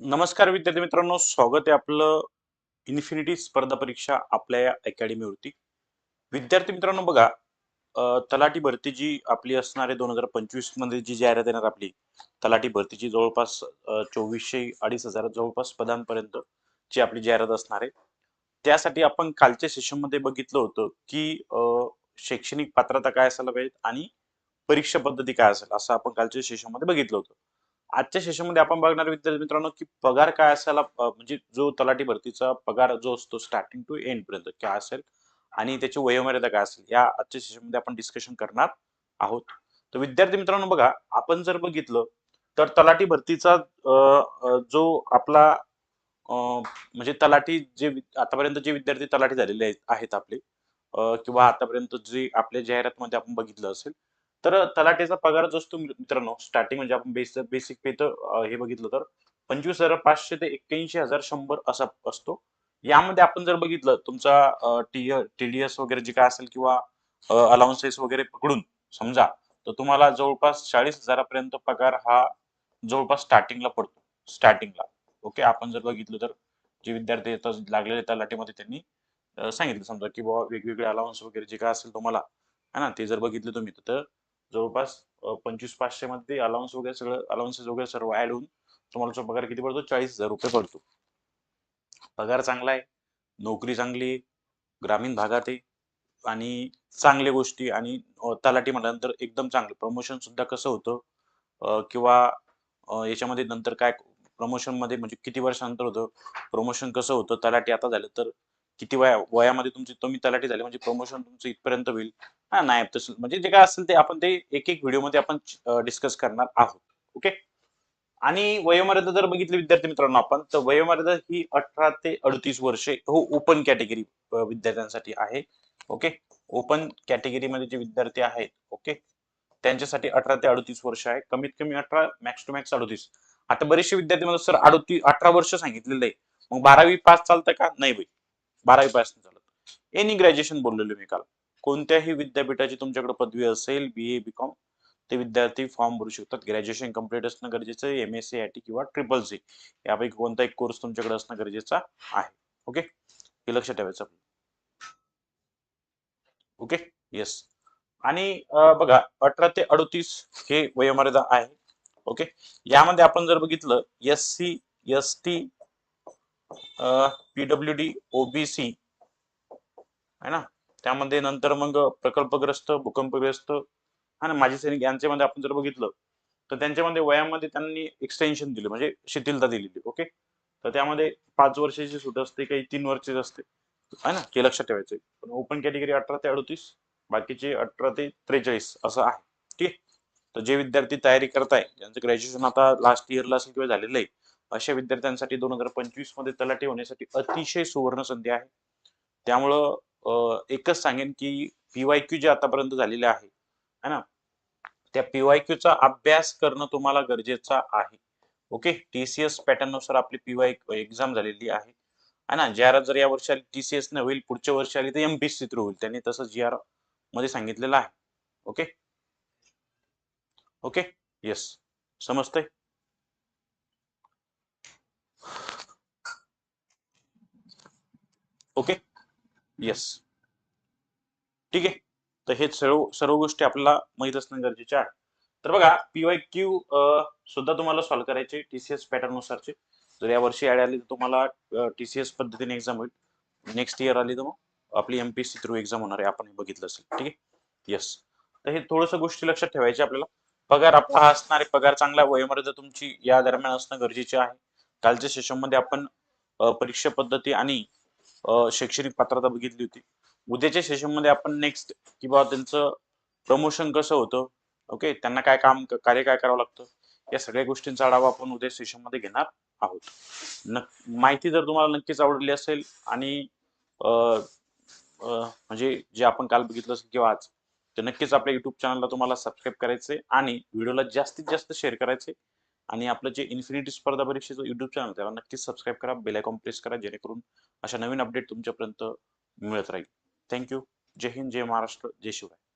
नमस्कार विद्यार्थी मित्रांनो स्वागत आहे आपलं इन्फिनिटी स्पर्धा परीक्षा आपल्या या अकॅडमीवरती विद्यार्थी मित्रांनो बघा तलाठी भरती जी आपली असणारे दोन हजार पंचवीसमध्ये जी जाहिरात येणार आपली तलाठी भरतीची जवळपास चोवीसशे अडीच हजार जवळपास पदांपर्यंत जी आपली जाहिरात असणार आहे. त्यासाठी आपण कालच्या सेशनमध्ये बघितलं होतं की शैक्षणिक पात्रता काय असायला पाहिजे आणि परीक्षा पद्धती काय असेल असं आपण कालच्या सेशनमध्ये बघितलं होतं. आजच्या सेशनमध्ये आपण बघणार विद्यार्थी मित्रांनो की पगार काय असायला म्हणजे जो तलाठी भरतीचा पगार जो असतो स्टार्टिंग टू एंड पर्यंत काय असेल आणि त्याची वयोमर्यादा काय असेल या आजच्या सेशनमध्ये आपण डिस्कशन करणार आहोत. तर विद्यार्थी मित्रांनो बघा आपण जर बघितलं तर तलाठी भरतीचा जो आपला म्हणजे तलाठी जे आतापर्यंत जे विद्यार्थी तलाठी झालेले आहेत आपले किंवा आतापर्यंत जे आपल्या जाहिरातमध्ये आपण बघितलं असेल तर तलाटेचा पगार जो असतो मित्रांनो स्टार्टिंग म्हणजे आपण बेस बेसिक पे तर हे बघितलं तर पंचवीस हजार पाचशे ते एक्क्याऐंशी हजार शंभर असा असतो. यामध्ये आपण जर बघितलं तुमचा टीडीएस वगैरे जे काय असेल किंवा अलाउन्सेस वगैरे पकडून समजा तर तुम्हाला जवळपास चाळीस हजारापर्यंत पगार हा जवळपास स्टार्टिंगला पडतो. स्टार्टिंगला ओके आपण जर बघितलं तर जे विद्यार्थी येतात लागलेले तलाठीमध्ये त्यांनी सांगितलं समजा की बाबा वेगवेगळे अलाउन्स वगैरे जे काय असेल तुम्हाला है ना ते जर बघितलं तुम्ही तर जवळपास पंचवीस पाचशे मध्ये अलाउन्स वगैरे सगळं अलाउन्सेस वगैरे सर्व ऍड होऊन तुम्हाला पगार किती पडतो? चाळीस हजार रुपये पडतो. पगार चांगला आहे नोकरी चांगली आहे ग्रामीण भागात आहे आणि चांगल्या गोष्टी आणि तलाठी म्हटल्यानंतर एकदम चांगलं. प्रमोशन सुद्धा कसं होतं? किंवा याच्यामध्ये नंतर काय प्रमोशनमध्ये म्हणजे किती वर्षानंतर होतं? प्रमोशन कसं होतं? तलाठी आता झालं तर किती वया वयामध्ये तुमची तुम्ही तलाठी झाले म्हणजे प्रमोशन तुमचं इथपर्यंत होईल. हा नाही तसं म्हणजे जे काय असेल ते आपण ते एक एक व्हिडिओमध्ये आपण डिस्कस करणार आहोत. ओके आणि वयोमर्यादा जर बघितली विद्यार्थी मित्रांनो आपण तर वयोमर्यादा ही अठरा ते अडतीस वर्षे हो ओपन कॅटेगरी विद्यार्थ्यांसाठी आहे. ओके ओपन कॅटेगरीमध्ये जे विद्यार्थी आहेत ओके त्यांच्यासाठी अठरा ते अडतीस वर्ष आहे. कमीत कमी अठरा मॅक्स टू मॅक्स अडतीस. आता बरेचसे विद्यार्थी म्हणतात सर अडतीस अठरा वर्ष सांगितलेलं आहे. मग बारावी पास चालतं का? नाही बाई. बारावी पास नाही चालत. एनी ग्रॅज्युएशन बोललेलो मी काल. कोणत्याही विद्यापीठाची तुमच्याकडे पदवी असेल बी ए बी कॉम ते विद्यार्थी फॉर्म भरू शकतात. ग्रॅज्युएशन कंप्लीट असणं गरजेचं आहे M S C I T किंवा ट्रिपल सी यापैकी कोणता एक कोर्स तुमच्याकडे असणं गरजेचा आहे. ओके हे लक्षात ठेवायचं ओके येस आणि बघा अठरा ते अडतीस हे वयोमर्यादा आहे. ओके यामध्ये आपण जर बघितलं S C S T PW D OBC है ना? त्यामध्ये नंतर मग प्रकल्पग्रस्त भूकंपग्रस्त आणि माजी सैनिक यांच्यामध्ये आपण जर बघितलं तर त्यांच्यामध्ये वयामध्ये त्यांनी एक्सटेन्शन दिलं म्हणजे शिथिलता दिलेली ओके तर त्यामध्ये पाच वर्षाची सूट असते काही तीन वर्षाची असते आहे ना हे लक्षात ठेवायचं पण ओपन कॅटेगरी अठरा ते अडतीस बाकीचे अठरा ते त्रेचाळीस असं आहे ठीक आहे तर जे विद्यार्थी तयारी करताय ज्यांचं ग्रॅज्युएशन आता लास्ट इयरला असेल किंवा झालेलं आहे अशा विद्यार्थ्यांसाठी दोन हजार पंचवीसमध्ये तलाठी होण्यासाठी अतिशय सुवर्ण संधी आहे. त्यामुळं एकच सांगेन की पीवाय क्यू जे आतापर्यंत झालेले आहे है ना? त्या पीवाय क्यू चा अभ्यास करणं तुम्हाला गरजेचं आहे. ओके? टीसीएस एस पॅटर्ननुसार आपली पीवाय एक्झाम झालेली आहे. है ना? जी आर जर या वर्षी आली टीसीएस न होईल पुढच्या वर्षी आली तर एमपीएससी थ्रू होईल. त्यांनी तसं जी आरमध्ये सांगितलेलं आहे. ओके? ओके? येस समजतंय? ओके? येस ठीक आहे. तर हे सर्व सर्व गोष्टी आपल्याला माहीत असणं गरजेचे आहे. तर बघा पीवाय क्यू सुद्धा तुम्हाला सॉल्व्ह करायचे टीसीएस पॅटर्न नुसारचे. जर या वर्षी ऍड आली तर तुम्हाला टीसीएस पद्धतीने एक्झाम होईल. नेक्स्ट इयर आली तर मग आपली एमपीएससी थ्रू एक्झाम होणार आहे. आपण हे बघितलं असेल. ठीक आहे? येस तर हे थोडस गोष्टी लक्षात ठेवायचे आपल्याला. पगार आपला हा असणार आहे. पगार चांगला वयोमर्यादा तुमची या दरम्यान असणं गरजेचे आहे. कालच्या सेशनमध्ये आपण परीक्षा पद्धती आणि शैक्षणिक पात्रता बघितली होती. उद्याच्या सेशनमध्ये आपण नेक्स्ट किंवा त्यांचं प्रमोशन कसं होतं ओके त्यांना काय काम कार्य काय करावं लागतं या सगळ्या गोष्टींचा आढावा आपण उद्या सेशनमध्ये घेणार आहोत. माहिती जर तुम्हाला नक्कीच आवडली असेल आणि अ, म्हणजे जे आपण काल बघितलं असेल किंवा आज तर नक्कीच आपल्या युट्यूब चॅनलला तुम्हाला सबस्क्राईब करायचे आणि व्हिडिओला जास्तीत जास्त शेअर करायचे आणि आपलं जे इन्फिनिटी स्पर्धा परीक्षेचं युट्यूब चॅनल त्याला नक्कीच सबस्क्राईब करा बेल आयकॉन प्रेस करा जेणेकरून अशा नवीन अपडेट तुमच्यापर्यंत मिळत राहील. थँक्यू जय हिंद जय महाराष्ट्र जय शिवराय.